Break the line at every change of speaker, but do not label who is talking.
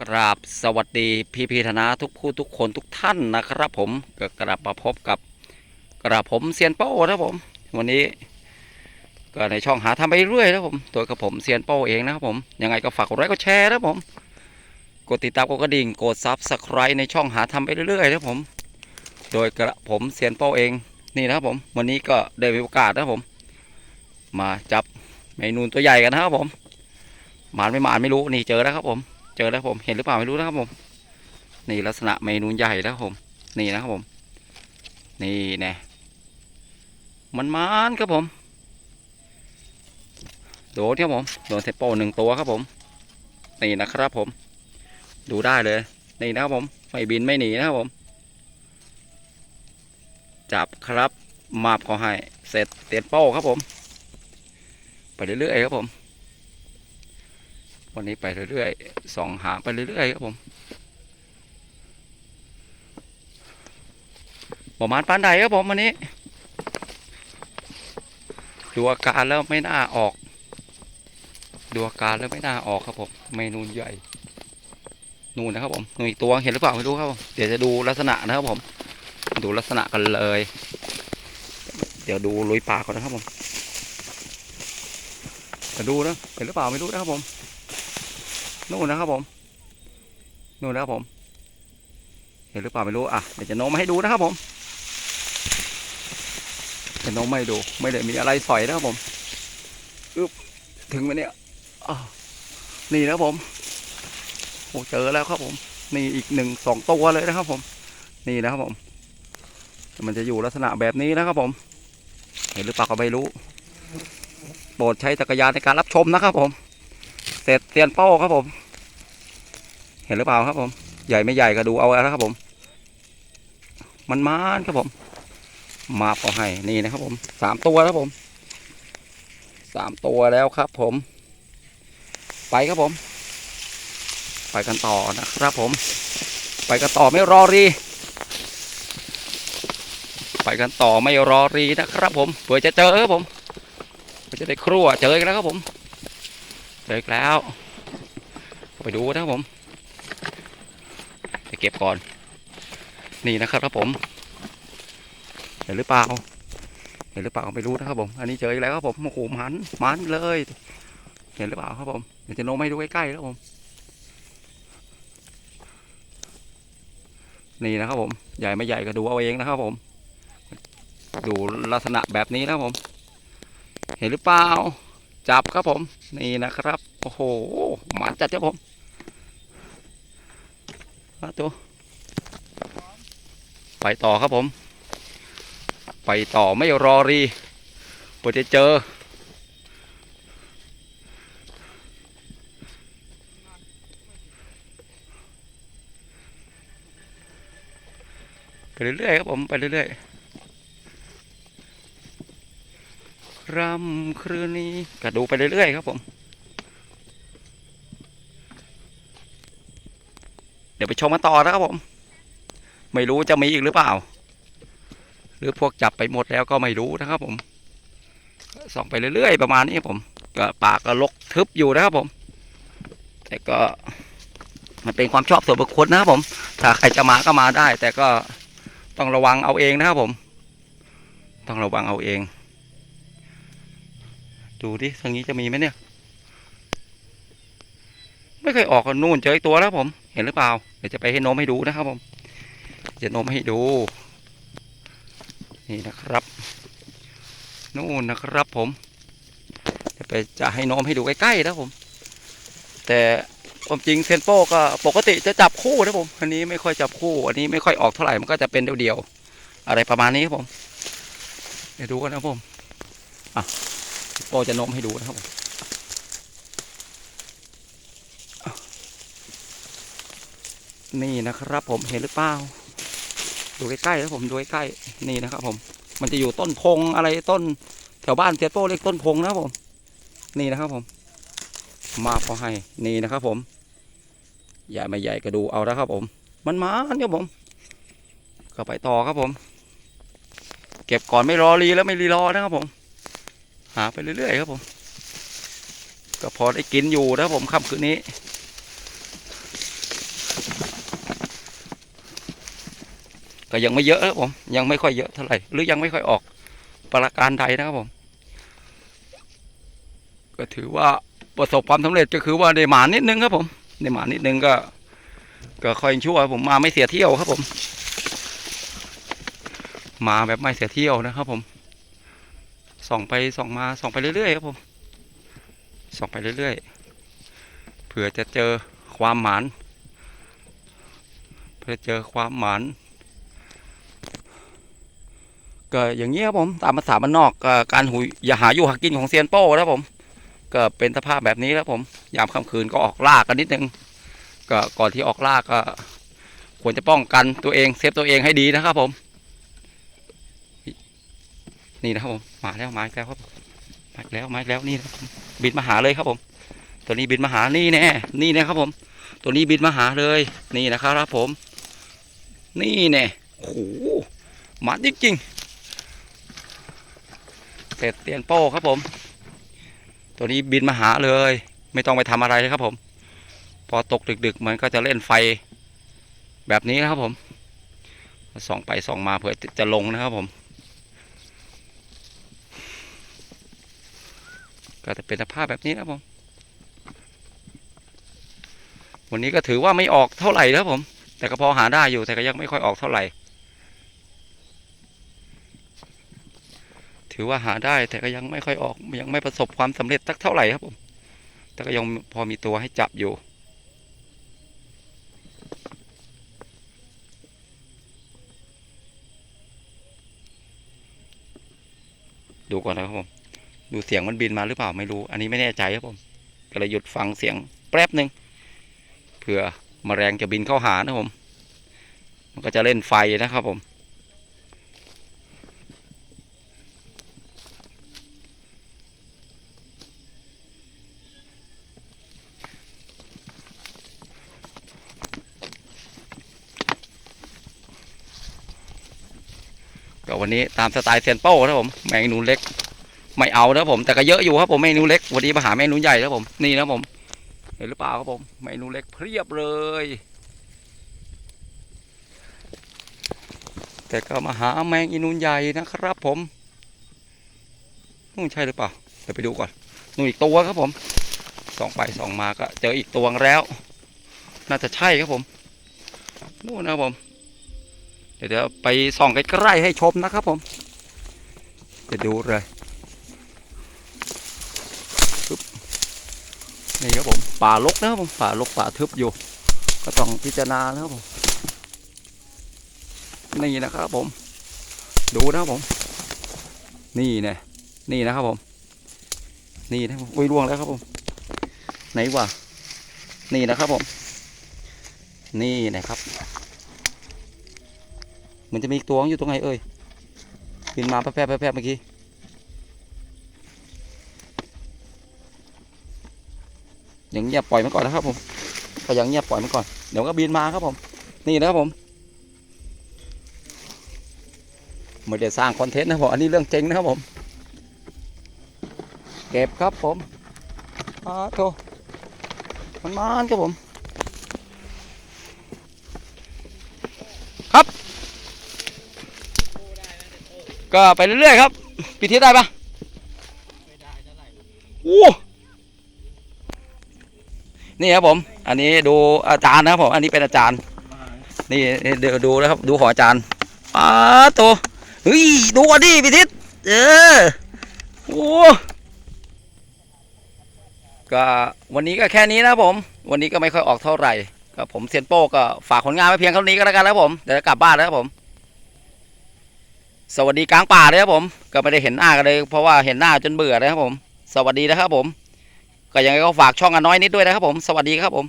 กราบสวัสดีพี่พีธนาทุกผู้ทุกคนทุกท่านนะครับผมก็กลับมาพบกับกระผมเซียนโป้นะผม วันนี้ ก็ในช่องหาทำไปเรื่อยนะผมตัวกับผมเซียนโป้เองนะครับผมยังไงก็ฝากกดไลค์กดแชร์นะผม กดติดตามกดกระดิ่งกดซับสไครต์ในช่องหาทำไปเรื่อยๆนะผม โดยกระผมเซียนโป้เองนี่นะครับผม วันนี้ก็ได้มีโอกาสนะผม มาจับเมนูตัวใหญ่กันนะครับผมหมานไม่หมานไม่รู้นี่เจอแล้วครับผม จอแล้วผมเห็นหรือเปล่าไม่รู้นะครับผม นี่ลักษณะเมนูใหญ่นะครับผม นี่นะครับผม นี่แน่มันมานครับผมโดนครับผมโดนเทปโปหนึ่งตัวครับผม นี่นะครับผม ดูได้เลย นี่นะครับผมไม่บินไม่หนีนะครับผม จับครับมาบขาให้เสร็จเตียนโป้ครับผม ไปเรื่อยๆครับผม วันนี้ไปเรื่อยๆสองหาไปเรื่อยๆครับผมประมาณปานใดครับผมวันนี้ ดูอาการแล้วไม่น่าออก ดูอาการแล้วไม่น่าออกครับผมเมนูนใหญ่นูนนะครับผมนูนอีกตัวเห็นหรือเปล่าไม่รู้ครับผมเดี๋ยวจะดูลักษณะนะครับผม ดูลักษณะกันเลย เดี๋ยวดูลุยปากก่อนนะครับผมจะดูนะเห็นหรือเปล่าไม่รู้นะครับผม นู่นนะครับผม นู่นนะครับผม เห็นหรือเปล่าไม่รู้ อะ เดี๋ยวจะโน้มมาให้ดูนะครับผม จะโน้มมาให้ดู ไม่ได้มีอะไรสอยนะครับผมอึบถึงไหมเนี่ยอ้าวนี่นะครับผม โอ้เจอแล้วครับผม นี่อีกหนึ่งสองตัวเลยนะครับผม นี่นะครับผม มันจะอยู่ลักษณะแบบนี้นะครับผม เห็นหรือเปล่าก็ไม่รู้ โปรดใช้จักรยานในการรับชมนะครับผม เสร็จเตียนโป้ครับผม ห็นหรือเปล่าครับผม ใหญ่ไม่ใหญ่ก็ดูเอาแล้วครับผม มันมานครับผม มาพอให้นี่นะครับผมสามตัวครับผมสามตัวแล้วครับผม ไปครับผม ไปกันต่อนะครับผม ไปกันต่อไม่รอรีไปกันต่อไม่รอรีนะครับผมเผื่อจะเจอครับผมเผื่อจะได้ครัวเจออีกแล้วครับผม เจอแล้ว ไปดูนะครับผม ไปเก็บก่อน นี่นะครับครับผมเห็นหรือเปล่าเห็นหรือเปล่าไม่รู้นะครับผม อันนี้เจออีกแล้วครับผมโอ้โหมันมันเลย เห็นหรือเปล่าครับผมเดี๋ยวจะโน้มให้ดูใกล้ๆแล้วผม นี่นะครับผม ใหญ่ไม่ใหญ่ก็ดูเอาเองนะครับผม ดูลักษณะแบบนี้นะครับผม เห็นหรือเปล่า จับครับผม นี่นะครับ โอ้โหหมันจัดครับผม มาตัวไปต่อครับผม ไปต่อไม่รอรีเพื่อจะเจอ ไปเรื่อยๆครับผม ไปเรื่อยๆรำคืนนี้ก็ดูไปเรื่อยๆครับผม เดี๋ยวไป ชมกันต่อนะครับผม ไม่รู้จะมีอีกหรือเปล่า หรือพวกจับไปหมดแล้วก็ไม่รู้นะครับ ผมส่องไปเรื่อยๆประมาณนี้ผมก็ปากก็ลกทึบอยู่นะครับผม แต่ก็มันเป็นความชอบส่วนบุคคลนะครับผม ถ้าใครจะมาก็มาได้ แต่ก็ต้องระวังเอาเองนะครับผม ต้องระวังเอาเอง ดูดิทางนี้จะมีไหมเนี่ย ไม่เคยออกกันนู่นเจออีกตัวแล้วผม เห็นหรือเปล่า เดี๋ยวจะไปให้นมให้ดูนะครับผมจะนมให้ดู นี่นะครับนู่นนะครับผม จะไปจะให้นมให้ดูใกล้ๆนะผม แต่ความจริงเซนโป้ก็ปกติจะจับคู่นะผมอันนี้ไม่ค่อยจับคู่ อันนี้ไม่ค่อยออกเท่าไหร่มันก็จะเป็นเดียวๆอะไรประมาณนี้ครับผม เดี๋ยวดูกันนะผมอะโป้จะนมให้ดูนะครับผมอะ นี่นะครับผมเห็นหรือเปล่าดูใกล้ๆนะผมดูใกล้ๆนี่นะครับ ผม มันจะอยู่ต้นพงอะไรต้น แถวบ้านเซียโป้เรียกต้นพงนะครับผม นี่นะครับผม มาพอให้นี่นะครับผมใหญ่ไม่ใหญ่ก็ดูเอาแล้วครับผม มันมาครับผมก็ไปต่อครับผม เก็บก่อนไม่รอรีแล้วไม่รีรอนะครับผม หาไปเรื่อยๆครับผม ก็พอได้กินอยู่นะครับผมค่ำคืนนี้ ก็ยังไม่เยอะนะครับผม ยังไม่ค่อยเยอะเท่าไหร่ หรือยังไม่ค่อยออกประการใดนะครับผม ก็ถือว่าประสบความสำเร็จก็คือว่าได้หมานิดนึงครับผมได้หมานิดนึงก็ ก็ค่อยชั่วผมมาไม่เสียเที่ยวครับผม มาแบบไม่เสียเที่ยวนะครับผม ส่องไปส่องมาส่องไปเรื่อยๆครับผม ส่องไปเรื่อยๆ เผื่อจะเจอความหมานเพื่อเจอความหมาน ก็อย่างนี้ครับผมตามภาษาบ้านนอกการหุยอย่าหาอยู่หากินของเซียนโป้นะครับผม ก็เป็นสภาพแบบนี้ครับผม ยามค่ำคืนก็ออกล่ากันนิดนึงก็ก่อนที่ออกล่าก็ ควรจะป้องกันตัวเองเซฟตัวเองให้ดีนะครับผม นี่นะครับผมมาแล้วมาแล้วครับมาแล้วมาแล้วนี่บบินมาหาเลยครับผม ตัวนี้บินมาหานี่แน่นี่นะครับผม ตัวนี้บินมาหาเลย นี่นะครับผม นี่แน่โอ้โหมันจริงๆ เป็ดเตียนโป้ครับผม ตัวนี้บินมาหาเลย ไม่ต้องไปทำอะไรเลยครับผม พอตกดึกๆมันก็จะเล่นไฟ แบบนี้นะครับผมส่องไปส่องมาเพื่อจะลงนะครับผม ก็จะเป็นสภาพแบบนี้นะครับผมวันนี้ก็ถือว่าไม่ออกเท่าไหร่นะครับผม แต่ก็พอหาได้อยู่แต่ก็ยังไม่ค่อยออกเท่าไหร่ ถือว่าหาได้แต่ก็ยังไม่ค่อยออกยังไม่ประสบความสำเร็จสักเท่าไหร่ครับผม แต่ก็ยังพอมีตัวให้จับอยู่ ดูก่อนนะครับผม ดูเสียงมันบินมาหรือเปล่าไม่รู้ อันนี้ไม่แน่ใจครับผมก็เลยหยุดฟังเสียงแป๊บหนึ่งเผื่อมแมลงจะบินเข้าหานะครับผม มันก็จะเล่นไฟนะครับผม วันนี้ตามสไตล์เซียนโป้นะครับผมแมงนูเล็ก ไม่เอานะครับผมแต่ก็เยอะอยู่ครับผมแมงนูเล็กวันนี้มาหาแมงนูใหญ่นะครับผมนี่นะผมเห็นหรือเปล่าครับผมแมงนูเล็กเพียบเลย แต่ก็มาหาแมงอีนูนใหญ่นะครับ ผมนู่นใช่หรือเปล่าเดี๋ยวไปดูก่อนนู่นอีกตัวครับผมส่องไปส่องมาก็เจออีกตัวแล้ว น่าจะใช่ครับผมนู่นนะครับผม เดี๋ยวไปส่องใกล้ๆให้ชมนะครับผม จะดูเลยนี่ครับผมป่าลกนะครับผมป่าลกป่าทึบอยู่ ก็ต้องพิจารณานะครับผมนี่นะครับผม ดูนะครับผม นี่เนี่ยนี่นะครับผม นี่นะครับอุ้ยร่วงแล้วครับผม ไหนวะนี่นะครับผม นี่นะครับ มันจะมีอีกตัวอยู่ตรงไหนเอ่ยบินมาแป๊บๆแป๊บๆเมื่อกี้อย่างเงียบปล่อยมันก่อนนะครับผมก็อย่างเงียบปล่อยมันก่อน เดี๋ยวก็บินมาครับผม นี่นะครับผมไม่ได้สร้างคอนเทนต์นะบผม อันนี้เรื่องจริงนะครับผม เก็บครับผมอาโถมันมานครับผม ครับ ก็ไปเรื่อยๆครับปีทิศได้ปะโอ้นี่ครับผม อันนี้ดูอาจารย์นะครับผม อันนี้เป็นอาจารย์ นี่นี่ดูดูนะครับ ดูขออาจารย์ป้าโตเฮ้ยดูก่อนดิพิทิศเออโอ้ก็วันนี้ก็แค่นี้นะผม วันนี้ก็ไม่ค่อยออกเท่าไหร่ก็ผมเซียนโป้ก็ฝากผลงานไว้เพียงเท่านี้ก็แล้วกันนะครับผมเดี๋ยวกลับบ้านแล้วครับผม สวัสดีกลางป่าเลยครับผม ก็ไม่ได้เห็นหน้ากันเลย เพราะว่าเห็นหน้าจนเบื่อเลยครับผม สวัสดีนะครับผม ก็ยังไงก็ฝากช่องกันน้อยนิดด้วยนะครับผม สวัสดีครับผม